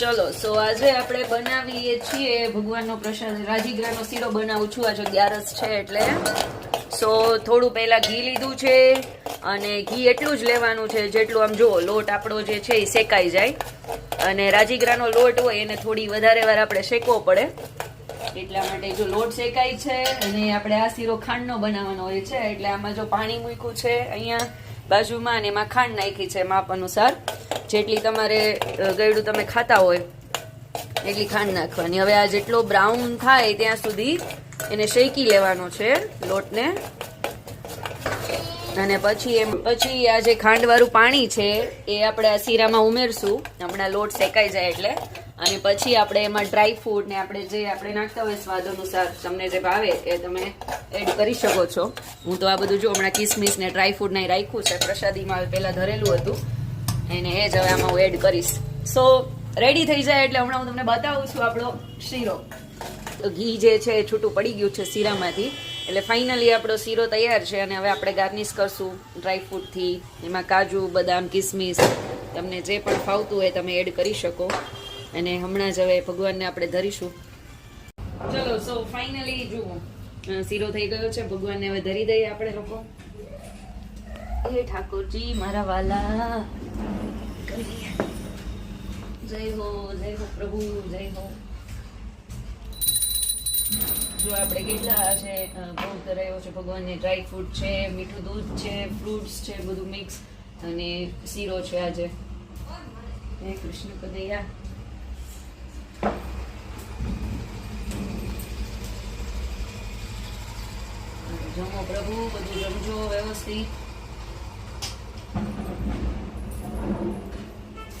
ચલો સો આજે આપણે બનાવીએ છીએ, ભગવાનનો પ્રસાદ, રાજીગ્રાનો શીરો બનાવું છું. આજે ગ્યારસ છે એટલે. સો થોડું પહેલાં ઘી લીધું છે અને ઘી એટલું જ લેવાનું છે જેટલું આમ જુઓ, લોટ આપણો જે છે એ શેકાઈ જાય. અને રાજીગ્રાનો લોટ હોય એને થોડી વધારે વાર આપણે શેકવો પડે. એટલા માટે જો લોટ શેકાય છે અને આપણે આ શીરો ખાંડનો બનાવવાનો હોય છે. એટલે આમાં જો પાણી મૂક્યું છે અહીંયા બાજુમાં અને એમાં ખાંડ નાખી છે માપ અનુસાર. જેટલી તમારે ગળ્યું તમે ખાતા હોય, એટલી ખાંડ નાખવાની. હવે આ જેટલો બ્રાઉન થાય ત્યાં સુધી એને શેકી લેવાનો છે લોટને. અને પછી એમ, પછી આ જે ખાંડવાળું પાણી છે, એ આપણે આ શીરામાં ઉમેરશું. હમણાં લોટ શેકાઈ જાય એટલે. અને પછી આપણે એમાં ડ્રાય ફ્રૂટ ને આપણે જે આપણે નાખતા હોય સ્વાદ અનુસાર તમને જે ભાવે એ તમે એડ કરી શકો છો. હું તો આ બધું જો હમણાં કિસમિસ ને ડ્રાય ફ્રૂટ ને રાખ્યું છે. પ્રસાદીમાં પહેલાં ધરેલું હતું. એને એ જ હવે આમાં હું એડ કરીશ. સો રેડી થઈ જાય એટલે હમણાં હું તમને બતાવું છું આપણો શીરો. તો ઘી જે છે એ છૂટું પડી ગયું છે શીરામાંથી. એટલે ફાઇનલી આપણો શીરો તૈયાર છે અને હવે આપણે ગાર્નિશ કરશું ડ્રાયફ્રૂટથી એમાં કાજુ, બદામ, કિસમિસ, તમને જે પણ ફાવતું હોય તમે એડ કરી શકો. અને હમણાં જ હવે ભગવાનને આપણે ધરીશું. ચલો સો ફાઇનલી જુઓ. શીરો થઈ ગયો છે. ભગવાનને હવે ધરી દઈએ આપણે લોકો. હે ઠાકોરજી, મારા વાલા. જય હો જય હો પ્રભુ, જય હો. જો આપણે કેટલા છે બહુ ભોગ છે, ભગવાનને ડ્રાય ફ્રૂટ છે, મીઠું દૂધ છે ફ્રૂટ્સ છે, બધું મિક્સ અને શીરો છે આજે. હે કૃષ્ણ કદૈયા જમો પ્રભુ, બધું જમજો વ્યવસ્થિત.